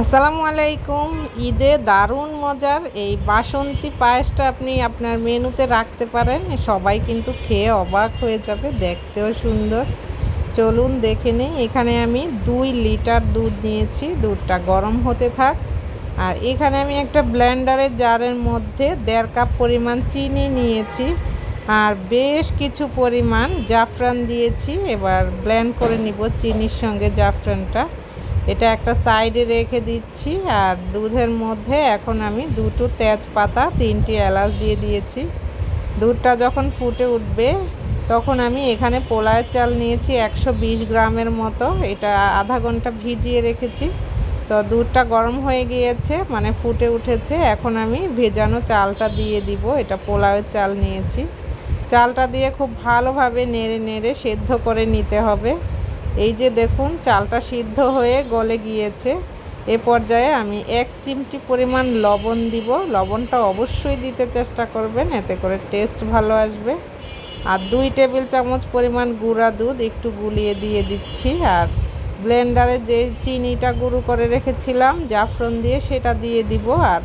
আসসালামু আলাইকুম। ঈদে দারুণ মজার এই বাসন্তী পায়েসটা আপনি আপনার মেনুতে রাখতে পারেন। সবাই কিন্তু খেয়ে অবাক হয়ে যাবে, দেখতেও সুন্দর। চলুন দেখে নিই, এখানে আমি দুই লিটার দুধ নিয়েছি, দুধটা গরম হতে থাক। আর এখানে আমি একটা ব্লেন্ডারের জারের মধ্যে দেড় কাপ পরিমাণ চিনি নিয়েছি। আর বেশ কিছু পরিমাণ জাফরান দিয়েছি, এবার ব্লেন্ড করে নিব চিনির সঙ্গে জাফরানটা। এটা একটা সাইডে রেখে দিচ্ছি আর দুধের মধ্যে এখন আমি দুটো তেজপাতা, তিনটি এলাচ দিয়ে দিয়েছি। দুধটা যখন ফুটে উঠবে, তখন আমি এখানে পোলায়ের চাল নিয়েছি একশো বিশ গ্রামের মতো। এটা আধা ঘণ্টা ভিজিয়ে রেখেছি। তো দুধটা গরম হয়ে গিয়েছে মানে ফুটে উঠেছে। এখন আমি ভেজানো চালটা দিয়ে দিব। এটা পোলাওয়ের চাল নিয়েছি। চালটা দিয়ে খুব ভালোভাবে নেড়ে নেড়ে সেদ্ধ করে নিতে হবে। এই যে দেখুন, চালটা সিদ্ধ হয়ে গলে গিয়েছে। এ পর্যায়ে আমি এক চিমটি পরিমাণ লবণ দিব। লবণটা অবশ্যই দিতে চেষ্টা করবেন, এতে করে টেস্ট ভালো আসবে। আর দুই টেবিল চামচ পরিমাণ গুঁড়া দুধ একটু গুলিয়ে দিয়ে দিচ্ছি। আর ব্লেন্ডারে যে চিনিটা গুঁড়ো করে রেখেছিলাম, জাফরন দিয়ে সেটা দিয়ে দিব। আর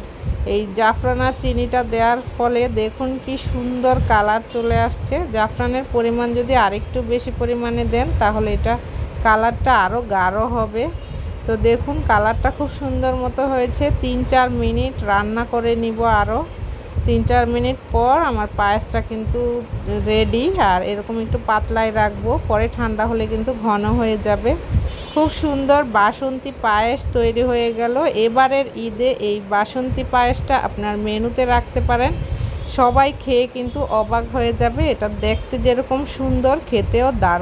এই জাফরান আর চিনিটা দেওয়ার ফলে দেখুন কি সুন্দর কালার চলে আসছে। জাফরানের পরিমাণ যদি আরেকটু বেশি পরিমাণে দেন, তাহলে এটা কালারটা আরও গাঢ় হবে। তো দেখুন, কালারটা খুব সুন্দর মতো হয়েছে। তিন চার মিনিট রান্না করে নিব আরও তিন চার মিনিট পর আমার পায়েসটা কিন্তু রেডি। আর এরকম একটু পাতলায় রাখব, পরে ঠান্ডা হলে কিন্তু ঘন হয়ে যাবে। খুব সুন্দর বাসন্তী পায়েস তৈরি হয়ে গেল। এবারের ঈদে এই বাসন্তী পায়েসটা আপনার মেনুতে রাখতে পারেন। সবাই খেয়ে কিন্তু অবাক হয়ে যাবে। এটা দেখতে যেরকম সুন্দর, খেতেও দারুণ।